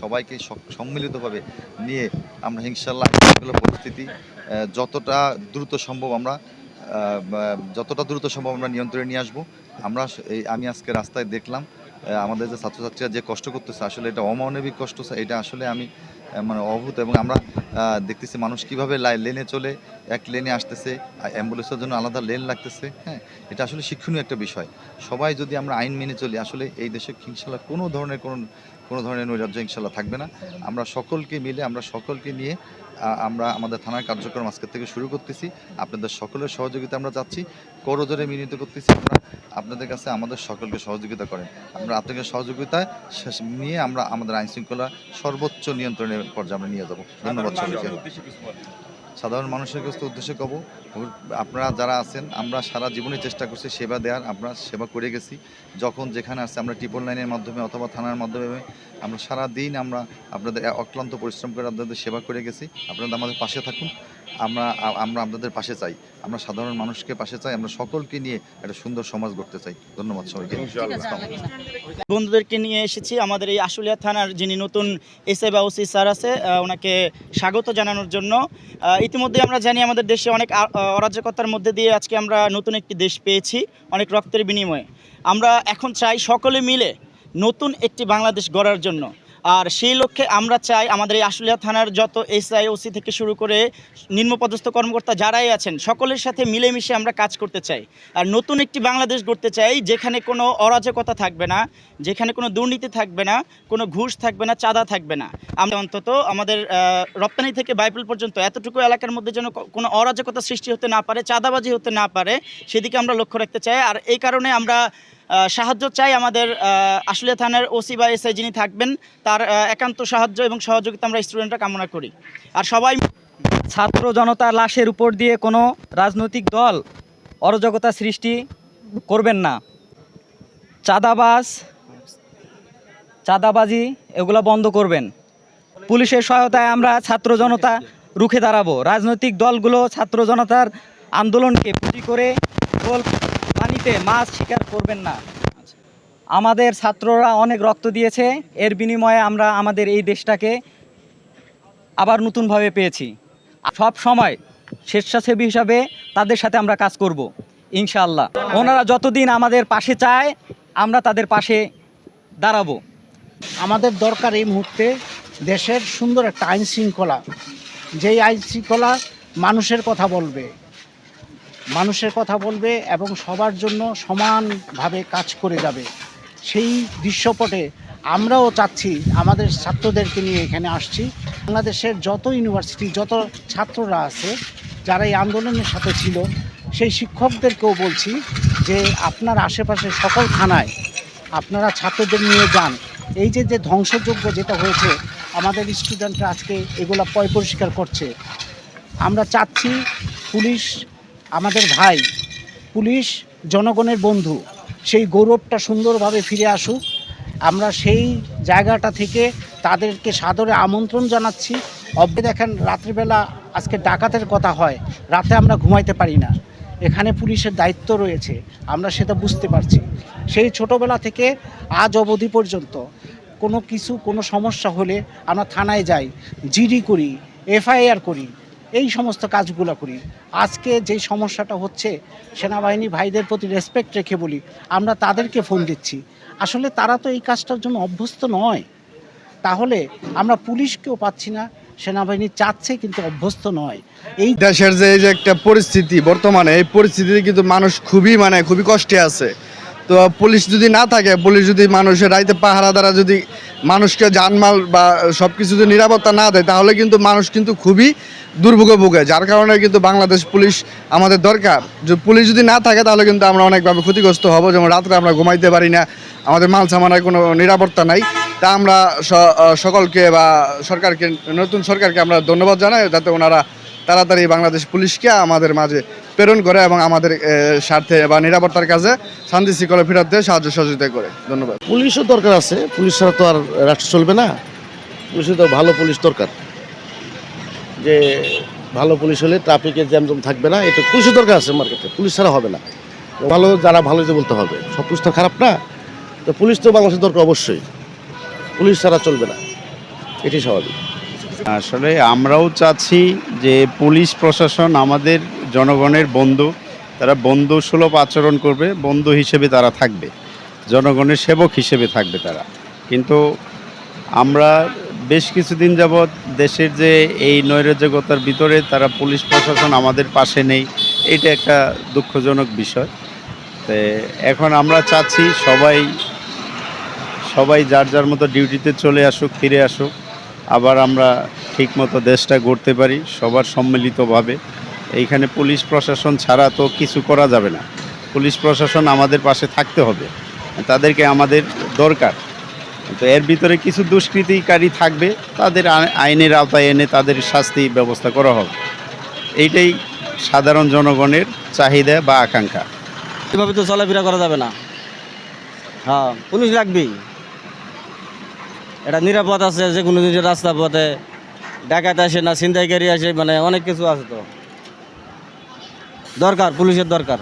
সবাইকে সম্মিলিতভাবে নিয়ে আমরা হিংসাল্লাহ পরিস্থিতি যতটা দ্রুত সম্ভব আমরা যতটা দ্রুত সম্ভব আমরা নিয়ন্ত্রণে নিয়ে আসব। আমরা এই আমি আজকে রাস্তায় দেখলাম আমাদের যে ছাত্রছাত্রীরা যে কষ্ট করতেছে, আসলে এটা অমানবিক কষ্ট, এটা আসলে আমি মানে অভূত এবং আমরা দেখতেছি মানুষ কীভাবে লেনে চলে, এক লেনে আসতেছে অ্যাম্বুলেন্সের জন্য আলাদা লেন লাগতেছে হ্যাঁ? এটা আসলে শিক্ষণীয় একটা বিষয়। সবাই যদি আমরা আইন মেনে চলি, আসলে এই দেশে ইনশাল্লাহ কোনো ধরনের কোনো কোনো ধরনের নৈরাজ্য ইনশাল্লাহ থাকবে না। আমরা সকলকে মিলে, আমরা সকলকে নিয়ে আমরা আমাদের থানার কার্যক্রম আজকের থেকে শুরু করতেছি। আপনাদের সকলের সহযোগিতা আমরা চাচ্ছি করজোরে মিলিত করতেছি। আমরা আপনাদের কাছে আমাদের সকলকে সহযোগিতা করেন। আমরা আপনাদের সহযোগিতায় শেষ নিয়ে আমরা আমাদের আইন শৃঙ্খলা সর্বোচ্চ নিয়ন্ত্রণের পর্যায়ে আমরা নিয়ে যাব। ধন্যবাদ সবাইকে। সাধারণ মানুষের কাছে উদ্দেশ্যে কব আপনারা যারা আছেন আমরা সারা জীবনে চেষ্টা করছি সেবা দেওয়ার আমরা সেবা করে গেছি। যখন যেখানে আসছে আমরা ট্রিপল লাইনের মাধ্যমে অথবা থানার মাধ্যমে আমরা সারা দিন আমরা আপনাদের অক্লান্ত পরিশ্রম করে আপনাদের সেবা করে গেছি। আপনারা আমাদের পাশে থাকুন। আমরা আমরা আপনাদের পাশে চাই। আমরা সাধারণ মানুষকে পাশে চাই আমরা সকলকে নিয়ে একটা সুন্দর সমাজ গড়তে চাই। ধন্যবাদ সবাইকে। বন্ধুদেরকে নিয়ে এসেছি আমাদের এই আশুলিয়া থানার যিনি নতুন এস বা ওসি স্যার আছে ওনাকে স্বাগত জানানোর জন্য। আহ, ইতিমধ্যে আমরা জানি আমাদের দেশে অনেক অরাজকতার মধ্যে দিয়ে আজকে আমরা নতুন একটি দেশ পেয়েছি অনেক রক্তের বিনিময়ে। আমরা এখন চাই সকলে মিলে নতুন একটি বাংলাদেশ গড়ার জন্য। আর সেই লক্ষ্যে আমরা চাই আমাদের এই আশুলিয়া থানার যত এসআই ওসি থেকে শুরু করে নিম্নপদস্থ কর্মকর্তা যারাই আছেন, সকলের সাথে মিলেমিশে আমরা কাজ করতে চাই। আর নতুন একটি বাংলাদেশ গড়তে চাই, যেখানে কোনো অরাজকতা থাকবে না, যেখানে কোনো দুর্নীতি থাকবে না, কোনো ঘুষ থাকবে না, চাঁদা থাকবে না। আমরা অন্তত আমাদের রপ্তানি থেকে বাইবেল পর্যন্ত এতটুকু এলাকার মধ্যে যেন কোনো অরাজকতা সৃষ্টি হতে না পারে, চাঁদাবাজি হতে না পারে, সেদিকে আমরা লক্ষ্য রাখতে চাই। আর এই কারণে আমরা সাহায্য চাই আমাদের আশুলিয়া থানার ওসি বা এসআই যিনি থাকবেন, তার একান্ত সাহায্য এবং সহযোগিতা আমরা স্টুডেন্টরা কামনা করি। আর সবাই ছাত্র জনতা লাশের উপর দিয়ে কোনো রাজনৈতিক দল অরাজকতা সৃষ্টি করবেন না। চাঁদাবাজ, চাঁদাবাজি এগুলো বন্ধ করবেন। পুলিশের সহায়তায় আমরা ছাত্র জনতা রুখে দাঁড়াবো। রাজনৈতিক দলগুলো ছাত্র জনতার আন্দোলনকে পুঁজি করে গোল পানিতে মাছ শিকার করবেন না। আমাদের ছাত্ররা অনেক রক্ত দিয়েছে, এর বিনিময়ে আমরা আমাদের এই দেশটাকে আবার নতুনভাবে পেয়েছি। সব সময় স্বেচ্ছাসেবী হিসাবে তাদের সাথে আমরা কাজ করব, ইনশাআল্লাহ। ওনারা যতদিন আমাদের পাশে চায়, আমরা তাদের পাশে দাঁড়াবো। আমাদের দরকার এই মুহূর্তে দেশের সুন্দর একটা আইন শৃঙ্খলা যেই আইন শৃঙ্খলা মানুষের কথা বলবে। মানুষের কথা বলবে এবং সবার জন্য সমানভাবে কাজ করে যাবে। সেই দৃশ্যপটে আমরাও চাচ্ছি, আমাদের ছাত্রদেরকে নিয়ে এখানে আসছি। বাংলাদেশের যত ইউনিভার্সিটি, যত ছাত্ররা আছে, যারা এই আন্দোলনের সাথে ছিল, সেই শিক্ষকদেরকেও বলছি যে আপনার আশেপাশে সকল থানায় আপনারা ছাত্রদের নিয়ে যান। এই যে যে ধ্বংসযোগ্য যেটা হয়েছে, আমাদের স্টুডেন্টরা আজকে এগুলো পয় পরিষ্কার করছে। আমরা চাচ্ছি পুলিশ আমাদের ভাই পুলিশ, জনগণের বন্ধু, সেই গৌরবটা সুন্দরভাবে ফিরে আসুক। আমরা সেই জায়গাটা থেকে তাদেরকে সাদরে আমন্ত্রণ জানাচ্ছি। অব্যে দেখেন, রাত্রিবেলা আজকে ডাকাতের কথা হয়, রাতে আমরা ঘুমাইতে পারি না। এখানে পুলিশের দায়িত্ব রয়েছে, আমরা সেটা বুঝতে পারছি। সেই ছোটোবেলা থেকে আজ অবধি পর্যন্ত কোনো কিছু, কোনো সমস্যা হলে আমরা থানায় যাই, জিডি করি, এফআইআর করি। এই সমস্ত কাজগুলো করি। আজকে যেই সমস্যাটা হচ্ছে, সেনাবাহিনী ভাইদের প্রতি রেসপেক্ট রেখে বলি, আমরা তাদেরকে ফোন দিচ্ছি। আসলে তারা তো এই কাজটার জন্য অভ্যস্ত নয়। তাহলে আমরা পুলিশকেও পাচ্ছি না, সেনাবাহিনী চাচ্ছে কিন্তু অভ্যস্ত নয়। এই দেশের যে এই যে একটা পরিস্থিতি, বর্তমানে এই পরিস্থিতিতে কিন্তু মানুষ খুবই মানে খুবই কষ্টে আছে। তো পুলিশ যদি না থাকে, পুলিশ যদি মানুষের রাইতে পাহারা দ্বারা যদি মানুষকে জানমাল বা সব কিছু যদি নিরাপত্তা না দেয়, তাহলে কিন্তু মানুষ কিন্তু খুবই দুর্ভোগে ভোগে। যার কারণে কিন্তু বাংলাদেশ পুলিশ আমাদের দরকার। যে পুলিশ যদি না থাকে, তাহলে কিন্তু আমরা অনেকভাবে ক্ষতিগ্রস্ত হব। যেমন রাত্রে আমরা ঘুমাইতে পারি না, আমাদের মাল সামানার কোনো নিরাপত্তা নাই। তা আমরা সকলকে বা সরকারকে, নতুন সরকারকে আমরা ধন্যবাদ জানাই, যাতে ওনারা তাড়াতাড়ি বাংলাদেশ পুলিশকে আমাদের মাঝে প্রেরণ করে এবং আমাদের স্বার্থে বা নিরাপত্তার কাজে শান্তি শৃঙ্খলা ফেরাতে সাহায্য সহযোগিতা করে। ধন্যবাদ। পুলিশও দরকার আছে। পুলিশ ছাড়া তো আর রাষ্ট্র চলবে না। পুলিশের তো ভালো পুলিশ দরকার। যে ভালো পুলিশ হলে ট্রাফিকের জ্যামজম থাকবে না। এটা পুলিশের দরকার আছে মার্কেটে। পুলিশ ছাড়া হবে না। ভালো যারা ভালো যে বলতে হবে। সব পুলিশ তো খারাপ না। তো পুলিশ তো বাংলাদেশের দরকার অবশ্যই। পুলিশ ছাড়া চলবে না। এটি স্বাভাবিক। আসলে আমরাও চাচ্ছি যে পুলিশ প্রশাসন আমাদের জনগণের বন্ধু, তারা বন্ধু সুলভ আচরণ করবে, বন্ধু হিসেবে তারা থাকবে, জনগণের সেবক হিসেবে থাকবে তারা। কিন্তু আমরা বেশ কিছুদিন যাবৎ দেশের যে এই নৈরাজ্যকতার ভিতরে তারা পুলিশ প্রশাসন আমাদের পাশে নেই, এটা একটা দুঃখজনক বিষয়। তো এখন আমরা চাচ্ছি সবাই সবাই যার যার মতো ডিউটিতে চলে আসুক, ফিরে আসুক, আবার আমরা ঠিকমতো দেশটা গড়তে পারি, সবার সম্মিলিতভাবে। এইখানে পুলিশ প্রশাসন ছাড়া তো কিছু করা যাবে না। পুলিশ প্রশাসন আমাদের পাশে থাকতে হবে। তাদেরকে আমাদের দরকার। তো এর ভিতরে কিছু দুষ্কৃতিকারী থাকবে, তাদের আইনের আওতায় এনে তাদের শাস্তি ব্যবস্থা করা হবে। এইটাই সাধারণ জনগণের চাহিদা বা আকাঙ্ক্ষা। এভাবে তো চলাফেরা করা যাবে না। হ্যাঁ পুলিশ লাগবেই। এটা নিরাপদ আছে যে কোনো রাস্তা পথে। ডাকাত আসে না, ছিনতাইকারী আসে মানে অনেক কিছু আছে তো। দরকার পুলিশের দরকার।